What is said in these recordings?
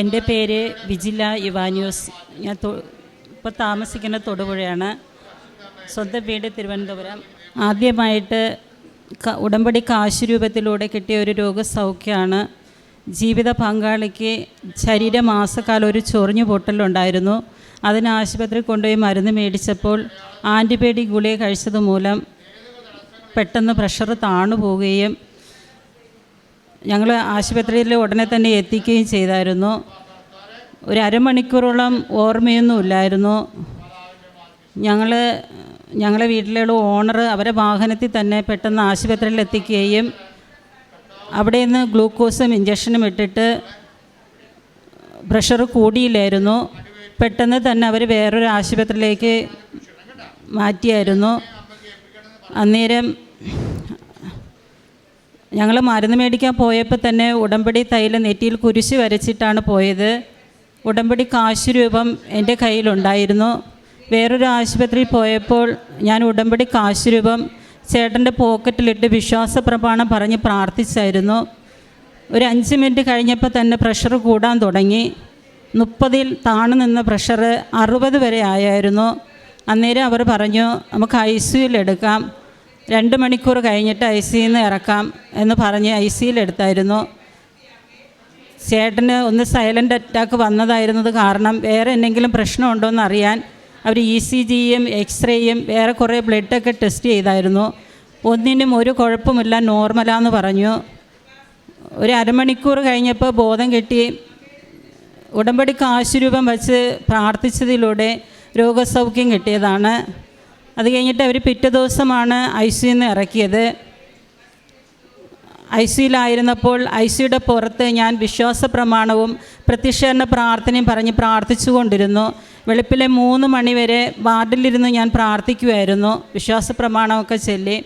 എന്റെ പേര് വിജില ഇവാനിയോസ്. ഞാൻ ഇപ്പോൾ താമസിക്കുന്ന തൊടുപുഴയാണ്. സ്വന്തം വീട് തിരുവനന്തപുരം. ആദ്യമായിട്ട് ഉടമ്പടി കാശ് രൂപത്തിലൂടെ കിട്ടിയ ഒരു രോഗസൗഖ്യമാണ് ജീവിത പങ്കാളിക്ക് ശരീരമാസക്കാലം ഒരു ചൊറിഞ്ഞു പൊട്ടലുണ്ടായിരുന്നു. അതിന് ആശുപത്രി കൊണ്ടുപോയി മരുന്ന് മേടിച്ചപ്പോൾ ആന്റിബയോട്ടിക് ഗുളിക കഴിച്ചത് മൂലം പെട്ടെന്ന് പ്രഷർ താണു പോവുകയും ഞങ്ങൾ ആശുപത്രിയിൽ ഉടനെ തന്നെ എത്തിക്കുകയും ചെയ്തായിരുന്നു. ഒരു അരമണിക്കൂറോളം ഓർമ്മയൊന്നും ഇല്ലായിരുന്നു. ഞങ്ങൾ ഞങ്ങളെ വീട്ടിലുള്ള ഓണർ അവരെ വാഹനത്തിൽ തന്നെ പെട്ടെന്ന് ആശുപത്രിയിൽ എത്തിക്കുകയും അവിടെ നിന്ന് ഗ്ലൂക്കോസും ഇഞ്ചക്ഷനും ഇട്ടിട്ട് പ്രഷർ കൂടിയില്ലായിരുന്നു. പെട്ടെന്ന് തന്നെ അവർ വേറൊരു ആശുപത്രിയിലേക്ക് മാറ്റിയായിരുന്നു. അന്നേരം ഞങ്ങൾ മരുന്ന് മേടിക്കാൻ പോയപ്പോൾ തന്നെ ഉടമ്പടി തൈല നെറ്റിയിൽ കുരിശ് വരച്ചിട്ടാണ് പോയത്. ഉടമ്പടി കാശ് രൂപം എന്റെ കയ്യിലുണ്ടായിരുന്നു വേറൊരു ആശുപത്രിയിൽ പോയപ്പോൾ ഞാൻ ഉടമ്പടി കാശ് രൂപം ചേട്ടന്റെ പോക്കറ്റിലിട്ട് വിശ്വാസ പ്രമാണം പറഞ്ഞ് പ്രാർത്ഥിച്ചായിരുന്നു. ഒരു അഞ്ച് മിനിറ്റ് കഴിഞ്ഞപ്പോൾ തന്നെ പ്രഷർ കൂടാൻ തുടങ്ങി. മുപ്പതിൽ താണു നിന്ന പ്രഷർ അറുപത് വരെ ആയായിരുന്നു. അന്നേരം അവർ പറഞ്ഞു നമുക്ക് ഐ എടുക്കാം. രണ്ട് മണിക്കൂർ കഴിഞ്ഞിട്ട് ഐ സിയിൽ നിന്ന് ഇറക്കാം എന്ന് പറഞ്ഞ് ഐ സിയിൽ എടുത്തായിരുന്നു. ചേട്ടന് ഒന്ന് സൈലന്റ് അറ്റാക്ക് വന്നതായിരുന്നത് കാരണം വേറെ എന്തെങ്കിലും പ്രശ്നമുണ്ടോ എന്ന് അറിയാൻ അവർ ഇ സി ജിയും എക്സ്റേയും വേറെ കുറേ ബ്ലഡൊക്കെ ടെസ്റ്റ് ചെയ്തായിരുന്നു. ഒന്നിനും ഒരു കുഴപ്പമില്ല നോർമലാന്ന് പറഞ്ഞു. ഒരു അരമണിക്കൂർ കഴിഞ്ഞപ്പോൾ ബോധം കിട്ടി ഉടമ്പടിക്ക് ആശുരൂപം വെച്ച് പ്രാർത്ഥിച്ചതിലൂടെ രോഗസൗഖ്യം കിട്ടിയതാണ്. അത് കഴിഞ്ഞിട്ട് അവർ പിറ്റേ ദിവസമാണ് ഐ സിയിൽ നിന്ന് ഇറക്കിയത്. ഐ സിയിലായിരുന്നപ്പോൾ ഐ സിയുടെ പുറത്ത് ഞാൻ വിശ്വാസ പ്രമാണവും പ്രത്യക്ഷരണ പ്രാർത്ഥനയും പറഞ്ഞ് പ്രാർത്ഥിച്ചു കൊണ്ടിരുന്നു വെളുപ്പിലെ മൂന്ന് മണിവരെ വാർഡിലിരുന്ന് ഞാൻ പ്രാർത്ഥിക്കുമായിരുന്നു വിശ്വാസ പ്രമാണമൊക്കെ ചൊല്ലി.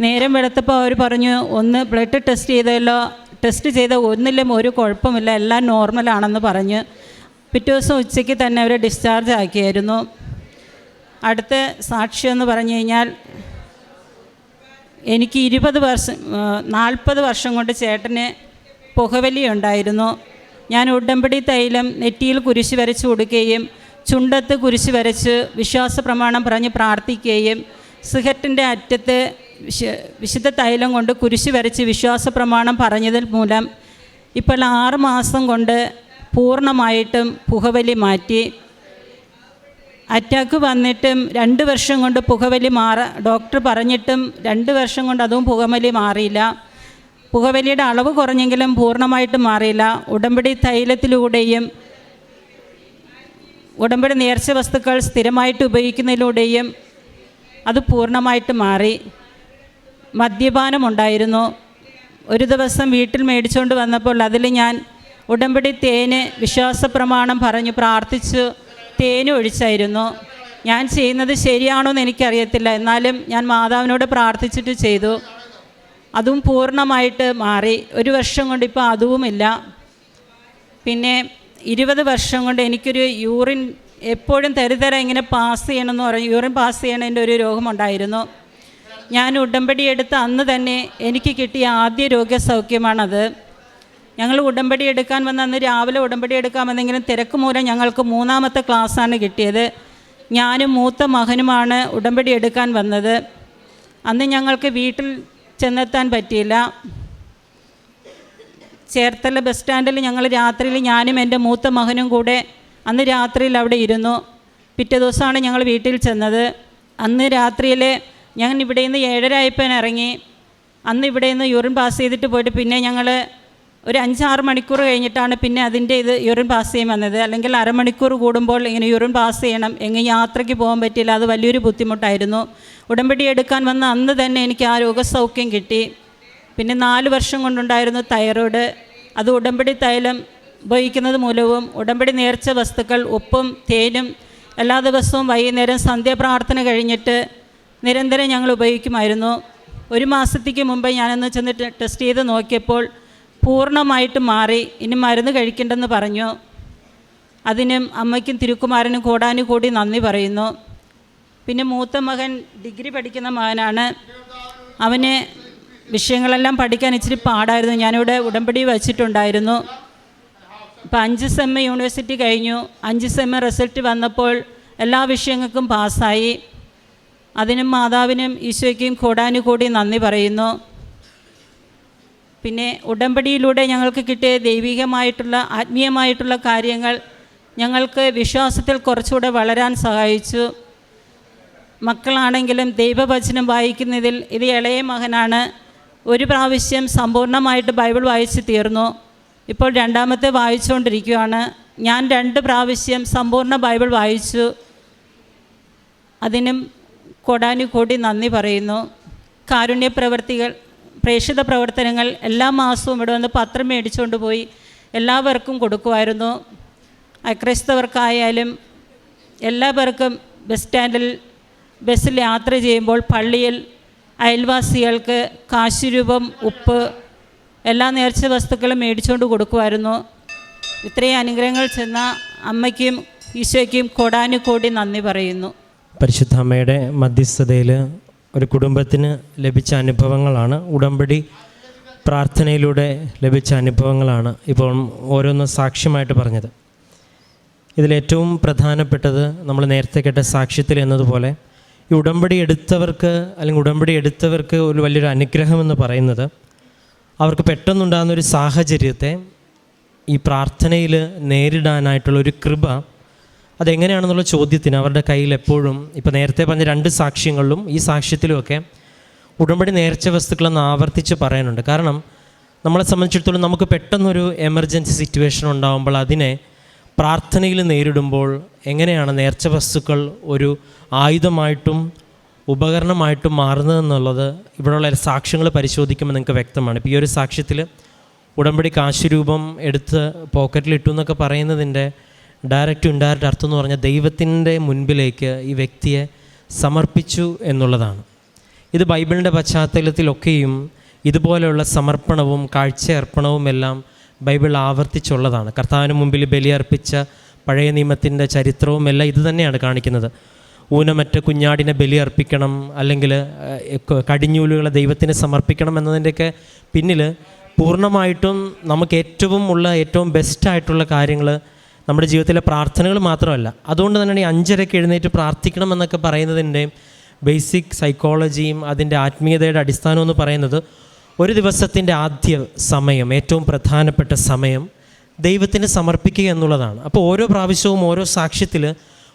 നേരം വെളുത്തപ്പോൾ അവർ പറഞ്ഞു ഒന്ന് ബ്ലഡ് ടെസ്റ്റ് ചെയ്തല്ലോ ടെസ്റ്റ് ചെയ്ത ഒന്നിലും ഒരു കുഴപ്പമില്ല എല്ലാം നോർമലാണെന്ന് പറഞ്ഞ്. പിറ്റേ ദിവസം ഉച്ചയ്ക്ക് തന്നെ അവരെ ഡിസ്ചാർജ് ആക്കിയായിരുന്നു. അടുത്ത സാക്ഷ്യം എന്ന് പറഞ്ഞു കഴിഞ്ഞാൽ എനിക്ക് ഇരുപത് വർഷം നാൽപ്പത് വർഷം കൊണ്ട് ചേട്ടന് പുകവലി ഉണ്ടായിരുന്നു. ഞാൻ ഉടമ്പടി തൈലം നെറ്റിയിൽ കുരിശ് വരച്ച് കൊടുക്കുകയും ചുണ്ടത്ത് കുരിശ് വരച്ച് വിശ്വാസ പ്രമാണം പറഞ്ഞ് പ്രാർത്ഥിക്കുകയും സിഹറ്റിന്റെ അറ്റത്ത് വിശ വിശുദ്ധ തൈലം കൊണ്ട് കുരിശ് വരച്ച് വിശ്വാസ പ്രമാണം പറഞ്ഞതിൽ മൂലം ഇപ്പോൾ ആറ് മാസം കൊണ്ട് പൂർണമായിട്ടും പുകവലി മാറ്റി. അറ്റാക്ക് വന്നിട്ടും രണ്ട് വർഷം കൊണ്ട് പുകവലി മാറ ഡോക്ടർ പറഞ്ഞിട്ടും രണ്ട് വർഷം കൊണ്ട് അതും പുകവലി മാറിയില്ല. പുകവലിയുടെ അളവ് കുറഞ്ഞെങ്കിലും പൂർണമായിട്ട് മാറിയില്ല. ഉടമ്പടി തൈലത്തിലൂടെയും ഉടമ്പടി നേർച്ച വസ്തുക്കൾ സ്ഥിരമായിട്ട് ഉപയോഗിക്കുന്നതിലൂടെയും അത് പൂർണമായിട്ട് മാറി. മദ്യപാനമുണ്ടായിരുന്നു ഒരു ദിവസം വീട്ടിൽ മേടിച്ചുകൊണ്ട് വന്നപ്പോൾ അതിൽ ഞാൻ ഉടമ്പടി തേന് വിശ്വാസ പ്രമാണം പറഞ്ഞു പ്രാർത്ഥിച്ചു. തേന് ഒഴിച്ചായിരുന്നു. ഞാൻ ചെയ്യുന്നത് ശരിയാണോ എന്ന് എനിക്കറിയത്തില്ല. എന്നാലും ഞാൻ മാതാവിനോട് പ്രാർത്ഥിച്ചിട്ട് ചെയ്തു. അതും പൂർണമായിട്ട് മാറി. ഒരു വർഷം കൊണ്ട് ഇപ്പോൾ അതുവുമില്ല. പിന്നെ ഇരുപത് വർഷം കൊണ്ട് എനിക്കൊരു യൂറിൻ എപ്പോഴും തരുതര ഇങ്ങനെ പാസ് ചെയ്യണമെന്ന് പറയും യൂറിൻ പാസ് ചെയ്യണതിന്റെ ഒരു രോഗമുണ്ടായിരുന്നു. ഞാൻ ഉടമ്പടി എടുത്ത അന്ന് തന്നെ എനിക്ക് കിട്ടിയ ആദ്യ രോഗസൗഖ്യമാണത്. ഞങ്ങൾ ഉടമ്പടി എടുക്കാൻ വന്ന അന്ന് രാവിലെ ഉടമ്പടി എടുക്കാൻ വന്നെങ്കിലും തിരക്ക് മൂലം ഞങ്ങൾക്ക് മൂന്നാമത്തെ ക്ലാസ്സാണ് കിട്ടിയത്. ഞാനും മൂത്ത മകനുമാണ് ഉടമ്പടി എടുക്കാൻ വന്നത്. അന്ന് ഞങ്ങൾക്ക് വീട്ടിൽ ചെന്നെത്താൻ പറ്റിയില്ല. ചേർത്തല ബസ് സ്റ്റാൻഡിൽ ഞങ്ങൾ രാത്രിയിൽ ഞാനും എന്റെ മൂത്ത മകനും കൂടെ അന്ന് രാത്രിയിൽ അവിടെ ഇരുന്നു. പിറ്റേ ദിവസമാണ് ഞങ്ങൾ വീട്ടിൽ ചെന്നത്. അന്ന് രാത്രിയിൽ ഞാൻ ഇവിടെ നിന്ന് ഏഴര ഇറങ്ങി. അന്ന് ഇവിടെ നിന്ന് യൂറിൻ പാസ് ചെയ്തിട്ട് പോയിട്ട് പിന്നെ ഞങ്ങൾ ഒരു അഞ്ചാറ് മണിക്കൂർ കഴിഞ്ഞിട്ടാണ് പിന്നെ അതിന്റെ ഇത് യൂറിൻ പാസ് ചെയ്യാൻ വന്നത്. അല്ലെങ്കിൽ അരമണിക്കൂർ കൂടുമ്പോൾ ഇങ്ങനെ യൂറിൻ പാസ് ചെയ്യണം. എങ്ങനെ യാത്രയ്ക്ക് പോകാൻ പറ്റിയില്ല അത് വലിയൊരു ബുദ്ധിമുട്ടായിരുന്നു. ഉടമ്പടി എടുക്കാൻ വന്ന അന്ന് തന്നെ എനിക്ക് ആ രോഗസൗഖ്യം കിട്ടി. പിന്നെ നാല് വർഷം കൊണ്ടുണ്ടായിരുന്നു തൈറോയ്ഡ് അത് ഉടമ്പടി തൈലം ഉപയോഗിക്കുന്നത് മൂലവും ഉടമ്പടി നേർച്ച വസ്തുക്കൾ ഉപ്പും തേനും എല്ലാ ദിവസവും വൈകുന്നേരം സന്ധ്യാപ്രാർത്ഥന കഴിഞ്ഞിട്ട് നിരന്തരം ഞങ്ങൾ ഉപയോഗിക്കുമായിരുന്നു. ഒരു മാസത്തേക്ക് മുമ്പ് ഞാനൊന്ന് ചെന്നിട്ട് ടെസ്റ്റ് ചെയ്ത് നോക്കിയപ്പോൾ പൂർണമായിട്ട് മാറി ഇനി മരുന്ന് കഴിക്കേണ്ടെന്ന് പറഞ്ഞു. അതിനും അമ്മയ്ക്കും തിരുക്കുമാരനും കൂടാനും കൂടി നന്ദി പറയുന്നു. പിന്നെ മൂത്ത മകൻ ഡിഗ്രി പഠിക്കുന്ന മകനാണ്. അവന് വിഷയങ്ങളെല്ലാം പഠിക്കാൻ ഇച്ചിരി പാടായിരുന്നു. ഞാനിവിടെ ഉടമ്പടി വച്ചിട്ടുണ്ടായിരുന്നു. ഇപ്പം അഞ്ച് സെമ്മ് യൂണിവേഴ്സിറ്റി കഴിഞ്ഞു. അഞ്ച് സെമ്മ് റിസൾട്ട് വന്നപ്പോൾ എല്ലാ വിഷയങ്ങൾക്കും പാസ്സായി. അതിനും മാതാവിനും ഈശോയ്ക്കും കൂടാനും കൂടി നന്ദി പറയുന്നു. പിന്നെ ഉടമ്പടിയിലൂടെ ഞങ്ങൾക്ക് കിട്ടിയ ദൈവികമായിട്ടുള്ള ആത്മീയമായിട്ടുള്ള കാര്യങ്ങൾ ഞങ്ങൾക്ക് വിശ്വാസത്തിൽ കുറച്ചുകൂടെ വളരാൻ സഹായിച്ചു. മക്കളാണെങ്കിലും ദൈവവചനം വായിക്കുന്നതിൽ ഇത് ഇളയ മകനാണ്. ഒരു പ്രാവശ്യം സമ്പൂർണമായിട്ട് ബൈബിൾ വായിച്ച് തീർന്നു. ഇപ്പോൾ രണ്ടാമത്തെ വായിച്ചുകൊണ്ടിരിക്കുകയാണ്. ഞാൻ രണ്ട് പ്രാവശ്യം സമ്പൂർണ ബൈബിൾ വായിച്ചു. അതിനും കൊടാനുകൂടി നന്ദി പറയുന്നു. കാരുണ്യ പ്രവർത്തികൾ പ്രേക്ഷിത പ്രവർത്തനങ്ങൾ എല്ലാ മാസവും ഇവിടെ വന്ന് പത്രം മേടിച്ചുകൊണ്ട് പോയി എല്ലാവർക്കും കൊടുക്കുമായിരുന്നു. അക്രൈസ്തവർക്കായാലും എല്ലാവർക്കും ബസ് സ്റ്റാൻഡിൽ ബസ്സിൽ യാത്ര ചെയ്യുമ്പോൾ പള്ളിയിൽ അയൽവാസികൾക്ക് കാശുരൂപം ഉപ്പ് എല്ലാ നേർച്ച വസ്തുക്കളും മേടിച്ചുകൊണ്ട് കൊടുക്കുമായിരുന്നു. ഇത്രയും അനുഗ്രഹങ്ങൾ ചെന്ന അമ്മയ്ക്കും ഈശോയ്ക്കും കൊടാനുകൂടി നന്ദി പറയുന്നു. പരിശുദ്ധ അമ്മയുടെ മധ്യസ്ഥതയിൽ ഒരു കുടുംബത്തിന് ലഭിച്ച അനുഭവങ്ങളാണ്. ഉടമ്പടി പ്രാർത്ഥനയിലൂടെ ലഭിച്ച അനുഭവങ്ങളാണ് ഇപ്പോൾ ഓരോന്ന് സാക്ഷ്യമായിട്ട് പറഞ്ഞത്. ഇതിലേറ്റവും പ്രധാനപ്പെട്ടത് നമ്മൾ നേരത്തെ കേട്ട സാക്ഷ്യത്തിൽ എന്നതുപോലെ ഈ ഉടമ്പടി എടുത്തവർക്ക് അല്ലെങ്കിൽ ഉടമ്പടി എടുത്തവർക്ക് ഒരു വലിയൊരു അനുഗ്രഹം എന്ന് പറയുന്നത് അവർക്ക് പെട്ടെന്നുണ്ടാകുന്ന ഒരു സാഹചര്യത്തെ ഈ പ്രാർത്ഥനയിൽ നേരിടാനായിട്ടുള്ള ഒരു കൃപ അതെങ്ങനെയാണെന്നുള്ള ചോദ്യത്തിന് അവരുടെ കയ്യിൽ എപ്പോഴും ഇപ്പോൾ നേരത്തെ പറഞ്ഞ രണ്ട് സാക്ഷ്യങ്ങളിലും ഈ സാക്ഷ്യത്തിലുമൊക്കെ ഉടമ്പടി നേർച്ച വസ്തുക്കളെന്ന് ആവർത്തിച്ച് പറയാനുണ്ട്. കാരണം നമ്മളെ സംബന്ധിച്ചിടത്തോളം നമുക്ക് പെട്ടെന്നൊരു എമർജൻസി സിറ്റുവേഷൻ ഉണ്ടാകുമ്പോൾ അതിനെ പ്രാർത്ഥനയിൽ നേരിടുമ്പോൾ എങ്ങനെയാണ് നേർച്ച വസ്തുക്കൾ ഒരു ആയുധമായിട്ടും ഉപകരണമായിട്ടും മാറുന്നതെന്നുള്ളത് ഇവിടെയുള്ള സാക്ഷ്യങ്ങൾ പരിശോധിക്കുമ്പോൾ നിങ്ങൾക്ക് വ്യക്തമാണ്. ഇപ്പോൾ ഈ ഒരു സാക്ഷ്യത്തിൽ ഉടമ്പടി കാശുരൂപം എടുത്ത് പോക്കറ്റിലിട്ടു എന്നൊക്കെ പറയുന്നതിന്റെ ഡയറക്റ്റ് ഇൻഡയറക്റ്റ് അർത്ഥം എന്ന് പറഞ്ഞാൽ ദൈവത്തിന്റെ മുൻപിലേക്ക് ഈ വ്യക്തിയെ സമർപ്പിച്ചു എന്നുള്ളതാണ്. ഇത് ബൈബിളിന്റെ പശ്ചാത്തലത്തിലൊക്കെയും ഇതുപോലെയുള്ള സമർപ്പണവും കാഴ്ചയർപ്പണവും എല്ലാം ബൈബിൾ ആവർത്തിച്ചുള്ളതാണ്. കർത്താവിന് മുമ്പിൽ ബലിയർപ്പിച്ച പഴയ നിയമത്തിന്റെ ചരിത്രവും എല്ലാം ഇത് തന്നെയാണ് കാണിക്കുന്നത്. ഊനമറ്റ കുഞ്ഞാടിനെ ബലിയർപ്പിക്കണം അല്ലെങ്കിൽ കടിഞ്ഞൂലുകളെ ദൈവത്തിന് സമർപ്പിക്കണം എന്നതിന്റെയൊക്കെ പിന്നിൽ പൂർണമായിട്ടും നമുക്ക് ഏറ്റവും ഉള്ള ഏറ്റവും ബെസ്റ്റായിട്ടുള്ള കാര്യങ്ങൾ നമ്മുടെ ജീവിതത്തിലെ പ്രാർത്ഥനകൾ മാത്രമല്ല. അതുകൊണ്ട് തന്നെയാണ് ഈ അഞ്ചരയ്ക്ക് എഴുന്നേറ്റ് പ്രാർത്ഥിക്കണം എന്നൊക്കെ പറയുന്നതിന്റെ ബേസിക് സൈക്കോളജിയും അതിന്റെ ആത്മീയതയുടെ അടിസ്ഥാനം എന്ന് പറയുന്നത് ഒരു ദിവസത്തിന്റെ ആദ്യ സമയം ഏറ്റവും പ്രധാനപ്പെട്ട സമയം ദൈവത്തിന് സമർപ്പിക്കുക എന്നുള്ളതാണ്. അപ്പോൾ ഓരോ പ്രാവശ്യവും ഓരോ സാക്ഷ്യത്തിൽ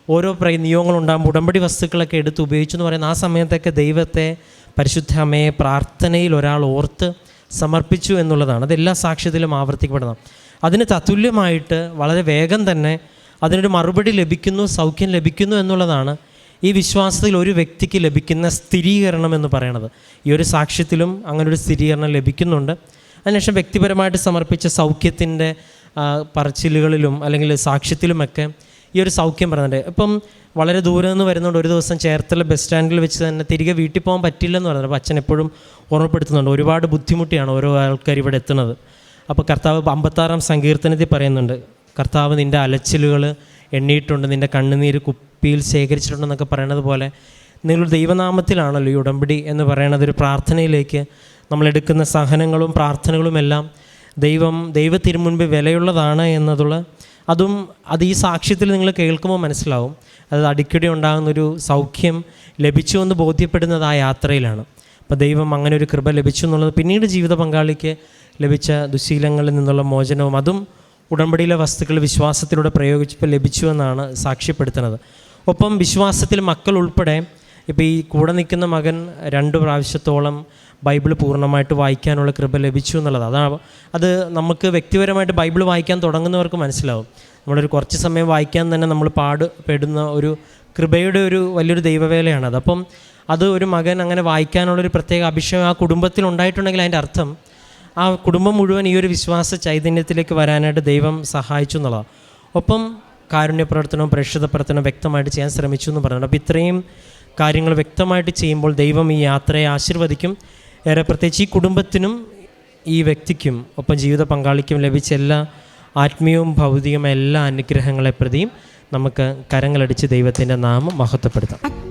ഓരോ പ്ര നിയോഗങ്ങളുണ്ടാകുമ്പോൾ ഉടമ്പടി വസ്തുക്കളൊക്കെ എടുത്ത് ഉപയോഗിച്ചു എന്ന് പറയുന്ന ആ സമയത്തൊക്കെ ദൈവത്തെ പരിശുദ്ധ അമ്മയെ പ്രാർത്ഥനയിൽ ഒരാൾ ഓർത്ത് സമർപ്പിച്ചു എന്നുള്ളതാണ്. അതെല്ലാ സാക്ഷ്യത്തിലും ആവർത്തിക്കപ്പെടണം അതിന് തത്തുല്യമായിട്ട് വളരെ വേഗം തന്നെ അതിനൊരു മറുപടി ലഭിക്കുന്നു സൗഖ്യം ലഭിക്കുന്നു എന്നുള്ളതാണ് ഈ വിശ്വാസത്തിൽ ഒരു വ്യക്തിക്ക് ലഭിക്കുന്ന സ്ഥിരീകരണം എന്ന് പറയണത്. ഈ ഒരു സാക്ഷ്യത്തിലും അങ്ങനെ ഒരു സ്ഥിരീകരണം ലഭിക്കുന്നുണ്ട്. അതിനുശേഷം വ്യക്തിപരമായിട്ട് സമർപ്പിച്ച സൗഖ്യത്തിന്റെ പറച്ചിലുകളിലും അല്ലെങ്കിൽ സാക്ഷ്യത്തിലുമൊക്കെ ഈ ഒരു സൗഖ്യം പറയുന്നുണ്ട്. ഇപ്പം വളരെ ദൂരെ നിന്ന് വരുന്നുണ്ട് ഒരു ദിവസം ചേർത്തല ബസ് സ്റ്റാൻഡിൽ വെച്ച് തന്നെ തിരികെ വീട്ടിൽ പോകാൻ പറ്റില്ലെന്ന് പറയുന്നത് അപ്പോൾ അച്ഛൻ എപ്പോഴും ഓർമ്മപ്പെടുത്തുന്നുണ്ട്. ഒരുപാട് ബുദ്ധിമുട്ടിയാണ് ഓരോ ആൾക്കാർ ഇവിടെ എത്തുന്നത്. അപ്പോൾ കർത്താവ് അമ്പത്താറാം സങ്കീർത്തനത്തിൽ പറയുന്നുണ്ട് കർത്താവ് നിന്റെ അലച്ചിലുകൾ എണ്ണിയിട്ടുണ്ട് നിന്റെ കണ്ണുനീര് കുപ്പിയിൽ ശേഖരിച്ചിട്ടുണ്ടെന്നൊക്കെ പറയണത് പോലെ നിങ്ങൾ ദൈവനാമത്തിലാണല്ലോ ഈ ഉടമ്പടി എന്ന് പറയണത്. ഒരു പ്രാർത്ഥനയിലേക്ക് നമ്മളെടുക്കുന്ന സഹനങ്ങളും പ്രാർത്ഥനകളുമെല്ലാം ദൈവം ദൈവത്തിന് മുൻപ് വിലയുള്ളതാണ് എന്നതുള്ള അതും അത് ഈ സാക്ഷ്യത്തിൽ നിങ്ങൾ കേൾക്കുമ്പോൾ മനസ്സിലാവും. അത് അടിക്കടി ഉണ്ടാകുന്നൊരു സൗഖ്യം ലഭിച്ചു എന്ന് ബോധ്യപ്പെടുന്നത് ആ യാത്രയിലാണ്. അപ്പോൾ ദൈവം അങ്ങനെ ഒരു കൃപ ലഭിച്ചു എന്നുള്ളത് പിന്നീട് ജീവിത പങ്കാളിക്ക് ലഭിച്ച ദുശീലങ്ങളിൽ നിന്നുള്ള മോചനവും അതും ഉടമ്പടിയിലെ വസ്തുക്കൾ വിശ്വാസത്തിലൂടെ പ്രയോഗിച്ചപ്പോൾ ലഭിച്ചു എന്നാണ് സാക്ഷ്യപ്പെടുത്തുന്നത്. ഒപ്പം വിശ്വാസത്തിൽ മക്കൾ ഉൾപ്പെടെ ഇപ്പോൾ ഈ കൂടെ നിൽക്കുന്ന മകൻ രണ്ട് പ്രാവശ്യത്തോളം ബൈബിൾ പൂർണമായിട്ട് വായിക്കാനുള്ള കൃപ ലഭിച്ചു എന്നുള്ളത്. അതാണ് അത് നമുക്ക് വ്യക്തിപരമായിട്ട് ബൈബിൾ വായിക്കാൻ തുടങ്ങുന്നവർക്ക് മനസ്സിലാവും. നമ്മളൊരു കുറച്ച് സമയം വായിക്കാൻ തന്നെ നമ്മൾ പാടുപെടുന്ന ഒരു കൃപയുടെ ഒരു വലിയൊരു ദൈവവേലയാണത് അപ്പം അത് ഒരു മകൻ അങ്ങനെ വായിക്കാനുള്ളൊരു പ്രത്യേക അഭിഷേകം ആ കുടുംബത്തിൽ ഉണ്ടായിട്ടുണ്ടെങ്കിൽ അതിന്റെ അർത്ഥം ആ കുടുംബം മുഴുവൻ ഈ ഒരു വിശ്വാസ ചൈതന്യത്തിലേക്ക് വരാനായിട്ട് ദൈവം സഹായിച്ചു എന്നുള്ളതാണ്. ഒപ്പം കാരുണ്യ പ്രവർത്തനവും പ്രേക്ഷിത പ്രവർത്തനവും വ്യക്തമായിട്ട് ചെയ്യാൻ ശ്രമിച്ചു എന്ന് പറയുന്നത് അപ്പോൾ ഇത്രയും കാര്യങ്ങൾ വ്യക്തമായിട്ട് ചെയ്യുമ്പോൾ ദൈവം ഈ യാത്രയെ ആശീർവദിക്കും. ഏറെ പ്രത്യേകിച്ച് ഈ കുടുംബത്തിനും ഈ വ്യക്തിക്കും ഒപ്പം ജീവിത പങ്കാളിക്കും ലഭിച്ച എല്ലാ ആത്മീയവും ഭൗതികവും എല്ലാ അനുഗ്രഹങ്ങളെ പ്രതിയും നമുക്ക് കരങ്ങളടിച്ച് ദൈവത്തിന്റെ നാമം മഹത്വപ്പെടുത്താം.